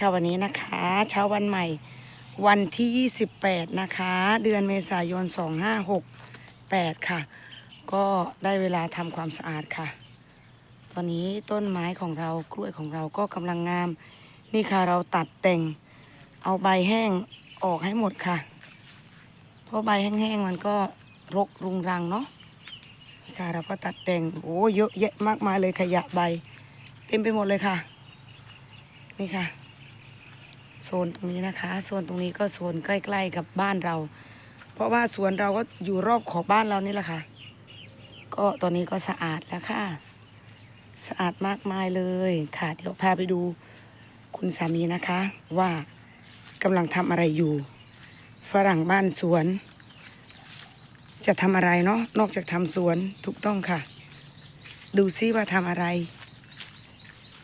ค่ะวันนี้นะคะ เช้าวันใหม่วันที่ 28 นะคะ เดือนเมษายน 2568 ค่ะ ก็ได้เวลาทำความสะอาดค่ะ ตอนนี้ต้นไม้ของเรากล้วยของเราก็กำลังงาม นี่ค่ะเราตัดแต่งเอาใบแห้งออกให้หมดค่ะ เพราะใบแห้งๆมันก็รกรุงรังเนาะนี่ค่ะเราก็ตัดแต่งโอ้เยอะแยะมากมายเลยขยะใบ เต็มไปหมดเลยค่ะ นี่ค่ะ โซนตรงนี้นะคะ โซนตรงนี้ก็โซนใกล้ ๆ กับบ้านเรา เพราะว่าสวนเราก็อยู่รอบขอบบ้านเรานี่แหละค่ะ ก็ตอนนี้ก็สะอาดแล้วค่ะ สะอาดมากมายเลยค่ะ เดี๋ยวพาไปดูคุณสามีนะคะ ว่ากำลังทำอะไรอยู่ ฝรั่งบ้านสวน จะทำอะไรเนาะนอกจากทำสวนถูกต้องค่ะ ดูซิว่าทำอะไร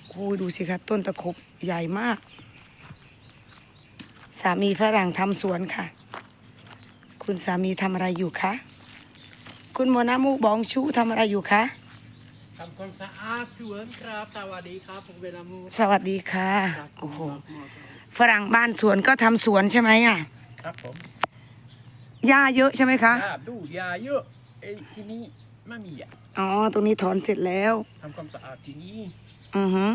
โอ้ยดูสิคะต้นตะขบใหญ่มาก สามีฝรั่งทำสวนค่ะ คุณสามีทำอะไรอยู่คะ คุณโมนามุบองชูทำอะไรอยู่คะทำความสะอาดสวนครับ สวัสดีครับผมเวลามูสวัสดีค่ะครับโอ้โหมากมากครับฝรั่งบ้านสวนก็ทำสวนใช่ไหมอะ ครับผมหญ้าเยอะใช่ไหมคะยาดูยาเยอะไอ้ที่นี้ไม่มีอะอ๋อ ตรงนี้ถอนเสร็จแล้ว ทำความสะอาดที่นี้อือฮึ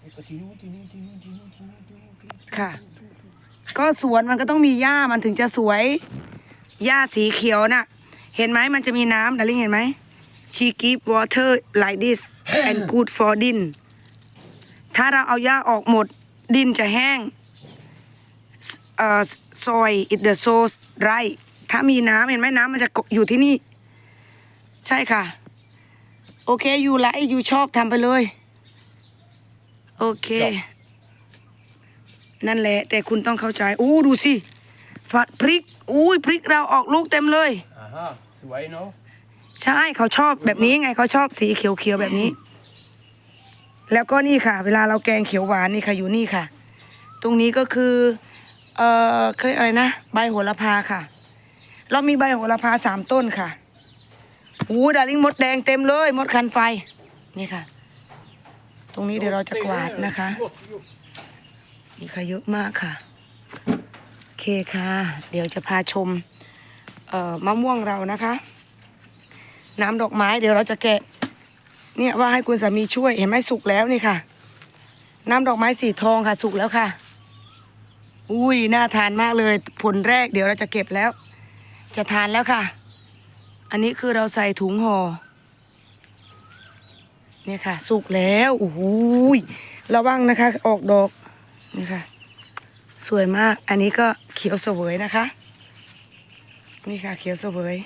แล้วก็ที่นู้นที่นู้นที่นู้นที่นู้นที่นู้นที่นู้นที่นู้นค่ะ ก็สวนมันก็ต้องมีหญ้ามันถึงจะสวยหญ้าสีเขียวน่ะ เห็นไหมมันจะมีน้ำดาริ่งเห็นไหม she keep water like this and good for ดิน ถ้าเราเอาหญ้าออกหมด ดินจะแห้งเอ่อ soil it the so dry ถ้ามีน้ำเห็นไหมน้ำมันจะอยู่ที่นี่ ใช่ค่ะ โอเค อยู่ไลอยู่ชอบทำไปเลย โอเค นั่นแหละ แต่คุณต้องเข้าใจอู้ดูสิฝัดพริกอุ้ยพริกเราออกลูกเต็มเลย อ่าฮะสวยเนาะใช่เขาชอบแบบนี้ไงเขาชอบสีเขียวๆแบบนี้ แล้วก็นี่ค่ะ เวลาเราแกงเขียวหวานนี่ค่ะอยู่นี่ค่ะ ตรงนี้ก็คือ เอ่อเขาเรียกอะไรนะใบโหระพาค่ะ เรามีใบโหระพาสามต้นค่ะอู้ดาริ่งมดแดงเต็มเลย มดคันไฟนี่ค่ะ ตรงนี้เดี๋ยวเราจะกวาดนะคะ นี่ค่ะเยอะมากค่ะ โอเคค่ะ เดี๋ยวจะพาชมเอ่อมะม่วงเรานะคะ น้ำดอกไม้เดี๋ยวเราจะแกะ เนี่ยว่าให้คุณสามีช่วยเห็นไหมสุกแล้วนี่ค่ะ น้ำดอกไม้สีทองค่ะ สุกแล้วค่ะ อุ้ยน่าทานมากเลย ผลแรกเดี๋ยวเราจะเก็บแล้ว จะทานแล้วค่ะ อันนี้คือเราใส่ถุงห่อเนี่ยค่ะ สุกแล้วโอ้โหยระวังนะคะ ออกดอก นี่ค่ะ สวยมาก อันนี้ก็เขียวเสวยนะคะ นี่ค่ะ เขียวเสวย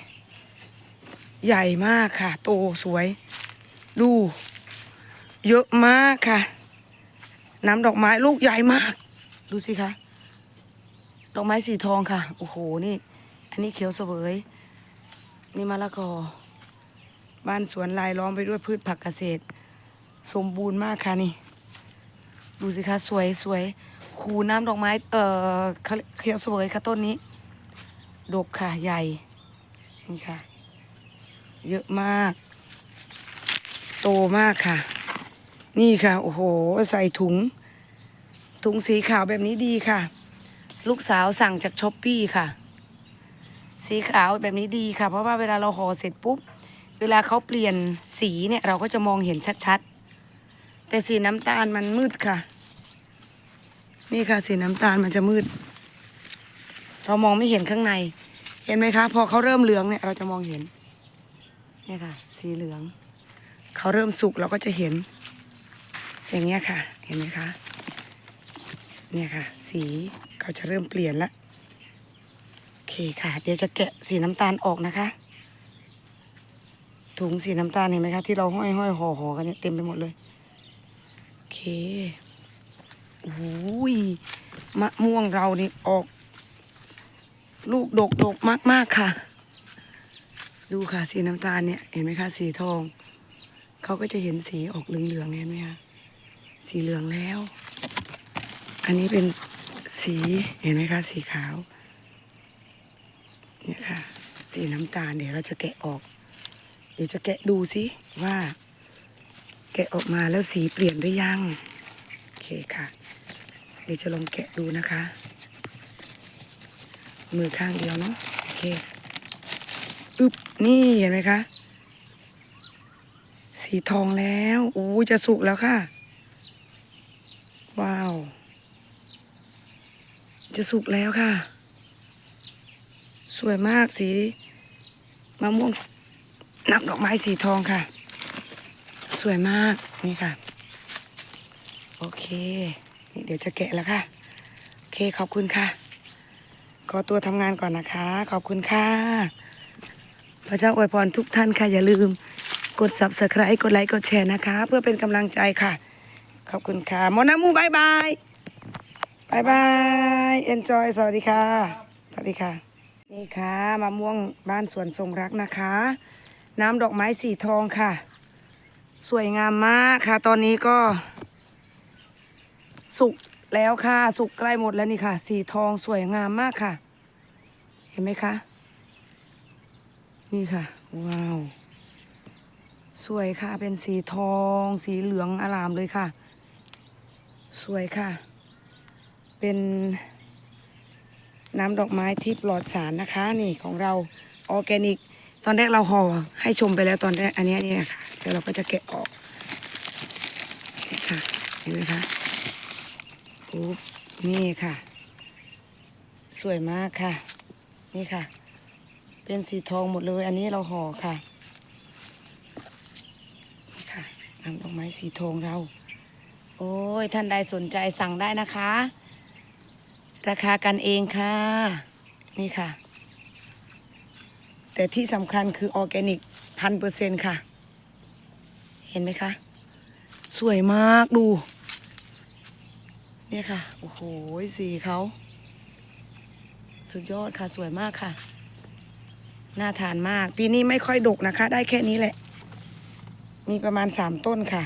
ใหญ่มากค่ะ โตสวย ดู เยอะมากค่ะ น้ำดอกไม้ลูกใหญ่มาก ดูสิคะ ดอกไม้สีทองค่ะ โอ้โห นี่ อันนี้เขียวเสวย นี่มะละกอ บ้านสวนลายล้อมไปด้วยพืชผักเกษตร สมบูรณ์มากค่ะนี่ ดูสิคะสวยสวยคูน้ำดอกไม้ เอ่อเขียวสวยค่ะต้นนี้ ดกค่ะใหญ่ นี่ค่ะ เยอะมาก โตมากค่ะ นี่ค่ะ โอ้โห ใส่ถุง ถุงสีขาวแบบนี้ดีค่ะ ลูกสาวสั่งจากช้อปปี้ค่ะ สีขาวแบบนี้ดีค่ะ เพราะว่าเวลาเราห่อเสร็จปุ๊บ เวลาเขาเปลี่ยนสีเนี่ย เราก็จะมองเห็นชัด แต่สีน้ำตาลมันมืดค่ะ นี่ค่ะสีน้ำตาลมันจะมืด เรามองไม่เห็นข้างใน เห็นไหมคะ พอเขาเริ่มเหลืองเนี่ย เราจะมองเห็นนี่ค่ะ สีเหลือง เขาเริ่มสุกเราก็จะเห็น อย่างเงี้ยค่ะ เห็นไหมคะ เนี่ยค่ะ สีเขาจะเริ่มเปลี่ยนละโอเคค่ะ เดี๋ยวจะแกะสีน้ำตาลออกนะคะถุงสีน้ำตาลเห็นไหมคะที่เราห้อยห้อยห่อห่อกันเนี่ยเต็มไปหมดเลย เคโอ้ยมะม่วงเรานี่ออก ลูกดกดกมากมากค่ะ ดูค่ะสีน้ำตาลเนี่ย เห็นไหมคะ สีทอง เขาก็จะเห็นสีออกเหลืองๆเห็นไหมคะสีเหลืองแล้ว อันนี้เป็นสีเห็นไหมคะ สีขาว เนี่ยค่ะ สีน้ำตาลเดี๋ยวเราจะแกะออก เดี๋ยวจะแกะดูสิว่า แกะออกมาแล้วสีเปลี่ยนหรือยัง โอเคค่ะ เดี๋ยวจะลองแกะดูนะคะ มือข้างเดียวเนาะโอเคอึบนี่เห็นไหมคะ สีทองแล้วอู้จะสุกแล้วค่ะ ว้าว จะสุกแล้วค่ะ สวยมากสีมะม่วงน้ำดอกไม้สีทองค่ะ สวยมากนี่ค่ะ โอเค นี่เดี๋ยวจะแกะแล้วค่ะ โอเคขอบคุณค่ะ ขอตัวทำงานก่อนนะคะ ขอบคุณค่ะ พระเจ้าอวยพรทุกท่านค่ะ อย่าลืมกด subscribe กดไลค์ กดแชร์นะคะ เพื่อเป็นกำลังใจค่ะ ขอบคุณค่ะโมนามูบายบายบายบาย enjoy สวัสดีค่ะ สวัสดีค่ะ นี่ค่ะมะม่วงบ้านสวนทรงรักนะคะ น้ำดอกไม้สีทองค่ะ สวยงามมากค่ะ ตอนนี้ก็ สุกแล้วค่ะ สุกใกล้หมดแล้วนี่ค่ะ สีทองสวยงามมากค่ะ เห็นไหมคะ นี่ค่ะ ว้าว สวยค่ะเป็นสีทอง สีเหลืองอลามเลยค่ะ สวยค่ะ เป็นน้ำดอกไม้ที่ปลอดสารนะคะ นี่ของเราออร์แกนิก ตอนแรกเราห่อให้ชมไปแล้วตอนแรกอันนี้นนี้ค่ะเดี๋ยวเราก็จะแกะออกค่ะเห็นไหมคะปุ๊บนี่ค่ะ สวยมากค่ะ นี่ค่ะ เป็นสีทองหมดเลย อันนี้เราห่อค่ะนี่ค่ะนำดอกไม้สีทองเรา โอ้ยท่านใดสนใจสั่งได้นะคะ ราคากันเองค่ะ นี่ค่ะ แต่ที่สำคัญคือออร์แกนิกพันเปอร์เซ็นค่ะ เห็นไหมคะ สวยมากดู เนี่ยค่ะ โอ้โห สีเขา สุดยอดค่ะ สวยมากค่ะ น่าทานมาก ปีนี้ไม่ค่อยดกนะคะ ได้แค่นี้แหละ มีประมาณสามต้นค่ะ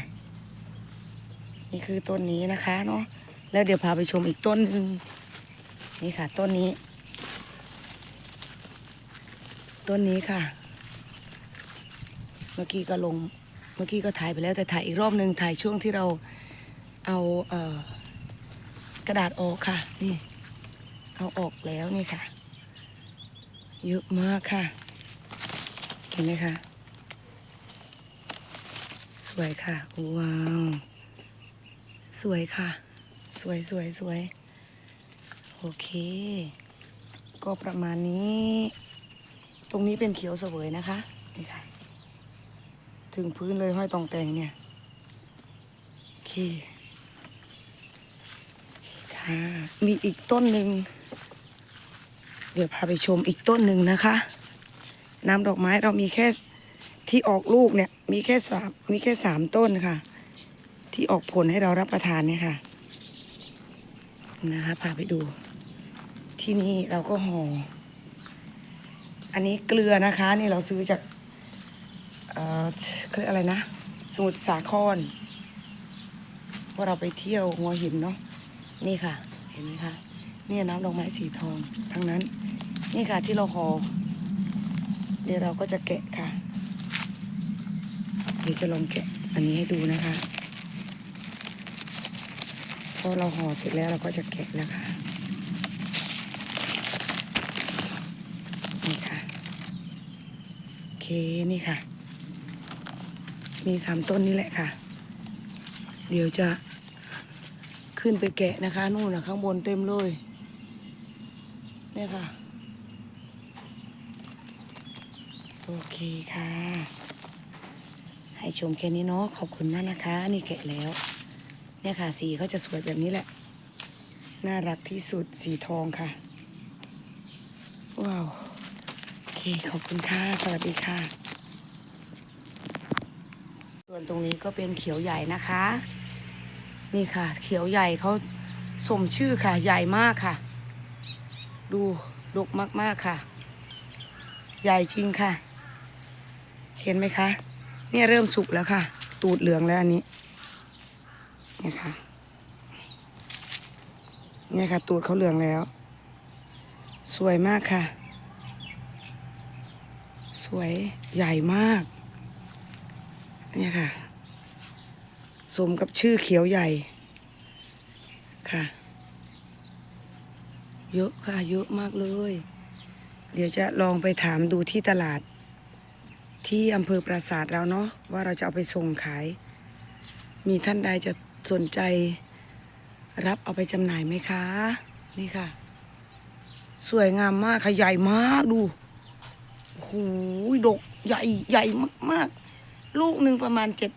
นี่คือต้นนี้นะคะเนาะแล้วเดี๋ยวพาไปชมอีกต้นหนึ่งนี่ค่ะ ต้นนี้ ต้นนี้ค่ะ เมื่อกี้ก็ลง เมื่อกี้ก็ถ่ายไปแล้วแต่ถ่ายอีกรอบหนึ่งถ่ายช่วงที่เราเอาเออกระดาษออกค่ะ นี่ เอาออกแล้วนี่ค่ะ เยอะมากค่ะ เห็นไหมคะ สวยค่ะ ว้าว สวยค่ะ สวยสวยสวย โอเค ก็ประมาณนี้ ตรงนี้เป็นเขียวเสวยนะคะนี่ค่ะ ถึงพื้นเลยห้อยตองแตงเนี่ยโอเคโอเคค่ะมีอีกต้นหนึ่งเดี๋ยวพาไปชมอีกต้นหนึ่งนะคะ น้ำดอกไม้เรามีแค่ที่ออกลูกเนี่ย มีแค่สามมีแค่สามต้นค่ะ ที่ออกผลให้เรารับประทานเนี่ยค่ะนะคะพาไปดู ที่นี่เราก็ห่อ อันนี้เกลือนะคะนี่เราซื้อจากเอ่อเรียกอะไรนะ สมุทรสาครว่าเราไปเที่ยวหัวหินเนาะนี่ค่ะ เห็นไหมคะนี่น้ำดอกไม้สีทองทั้งนั้น นี่ค่ะที่เราห่อเดี๋ยวเราก็จะแกะค่ะเดี๋ยวจะลองแกะอันนี้ให้ดูนะคะพอเราห่อเสร็จแล้วเราก็จะแกะแล้วค่ะ นี่ค่ะ โอเค นี่ค่ะ มีสามต้นนี่แหละค่ะ เดี๋ยวจะขึ้นไปแกะนะคะ นู่นนะข้างบนเต็มเลยเนี่ยค่ะ โอเคค่ะ ให้ชมแค่นี้เนาะขอบคุณมากนะคะ นี่แกะแล้ว เนี่ยค่ะ สีเขาจะสวยแบบนี้แหละ น่ารักที่สุดสีทองค่ะ ว้าว ขอบคุณค่ะ สวัสดีค่ะ ส่วนตรงนี้ก็เป็นเขียวใหญ่นะคะ นี่ค่ะ เขียวใหญ่เขาสมชื่อค่ะ ใหญ่มากค่ะ ดูดกมากๆค่ะ ใหญ่จริงค่ะ เห็นไหมคะ เนี่ยเริ่มสุกแล้วค่ะ ตูดเหลืองแล้วอันนี้เนี่ยค่ะเนี่ยค่ะ ตูดเขาเหลืองแล้ว สวยมากค่ะ สวยใหญ่มาก เนี่ยค่ะ สมกับชื่อเขียวใหญ่ค่ะ เยอะค่ะ เยอะมากเลย เดี๋ยวจะลองไปถามดูที่ตลาด ที่อำเภอปราสาทเราเนาะว่าเราจะเอาไปส่งขาย มีท่านใดจะสนใจ รับเอาไปจำหน่ายไหมคะ นี่ค่ะ สวยงามมากค่ะใหญ่มากดู หดกใหญ่ใหญ่มากๆ ลูกหนึ่งประมาณเจ็ด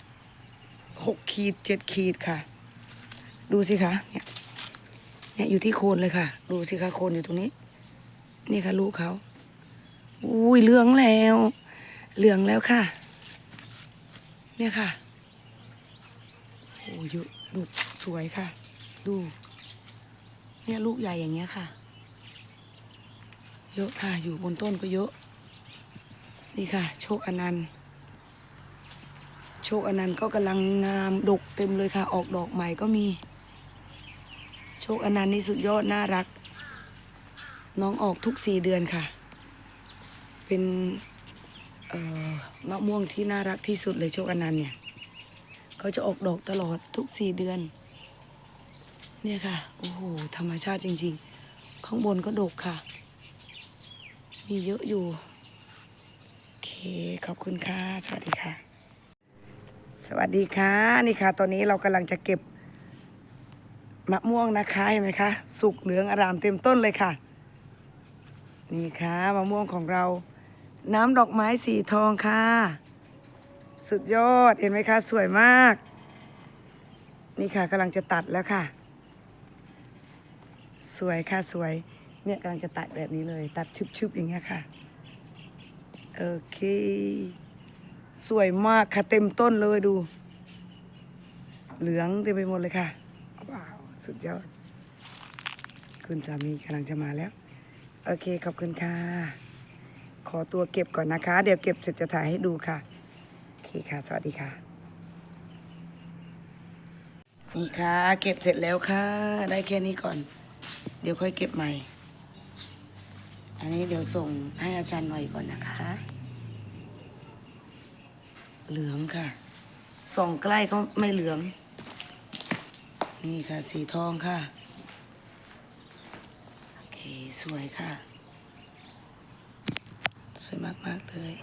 หกขีดเจ็ดขีดค่ะ ดูสิคะเนี่ยเนี่ยอยู่ที่โคนเลยค่ะ ดูสิคะโคนอยู่ตรงนี้ นี่ค่ะลูกเขาอุ้ยเหลืองแล้ว เหลืองแล้วค่ะ เนี่ยค่ะโอ้เยอะดูสวยค่ะ ดู เนี่ยลูกใหญ่อย่างเงี้ยค่ะ เยอะค่ะอยู่บนต้นก็เยอะ นี่ค่ะ โชคอนันต์ โชคอนันต์ก็กำลังงามดกเต็มเลยค่ะ ออกดอกใหม่ก็มี โชคอนันต์นี่สุดยอดน่ารัก น้องออกทุกสี่เดือนค่ะ เป็นมะม่วงที่น่ารักที่สุดเลยโชคอนันต์เนี่ยเขาจะออกดอกตลอดทุกสี่เดือน เนี่ยค่ะ โอ้โห ธรรมชาติจริง ๆ ข้างบนก็ดกค่ะ มีเยอะอยู่ เค ขอบคุณค่ะ สวัสดีค่ะ สวัสดีค่ะ นี่ค่ะ ตอนนี้เรากำลังจะเก็บมะม่วงนะคะเห็นไหมคะสุกเหลืองอารามเต็มต้นเลยค่ะ นี่ค่ะมะม่วงของเรา น้ำดอกไม้สีทองค่ะ สุดยอดเห็นไหมคะ สวยมาก นี่ค่ะกำลังจะตัดแล้วค่ะ สวยค่ะสวยเนี่ยกำลังจะตัดแบบนี้เลย ตัดชุบๆอย่างเงี้ยค่ะ โอเค สวยมากค่ะเต็มต้นเลยดู เหลืองเต็มไปหมดเลยค่ะว้าวสุดยอด คุณสามีกำลังจะมาแล้ว โอเคขอบคุณค่ะ ขอตัวเก็บก่อนนะคะ เดี๋ยวเก็บเสร็จจะถ่ายให้ดูค่ะ โอเคค่ะ สวัสดีค่ะ นี่ค่ะ เก็บเสร็จแล้วค่ะ ได้แค่นี้ก่อน เดี๋ยวค่อยเก็บใหม่ อันนี้เดี๋ยวส่งให้อาจารย์หน่อยก่อนนะคะ เหลืองค่ะ ส่องใกล้ก็ไม่เหลือง นี่ค่ะ สีทองค่ะ โอเค สวยค่ะ สวยมาก ๆ เลย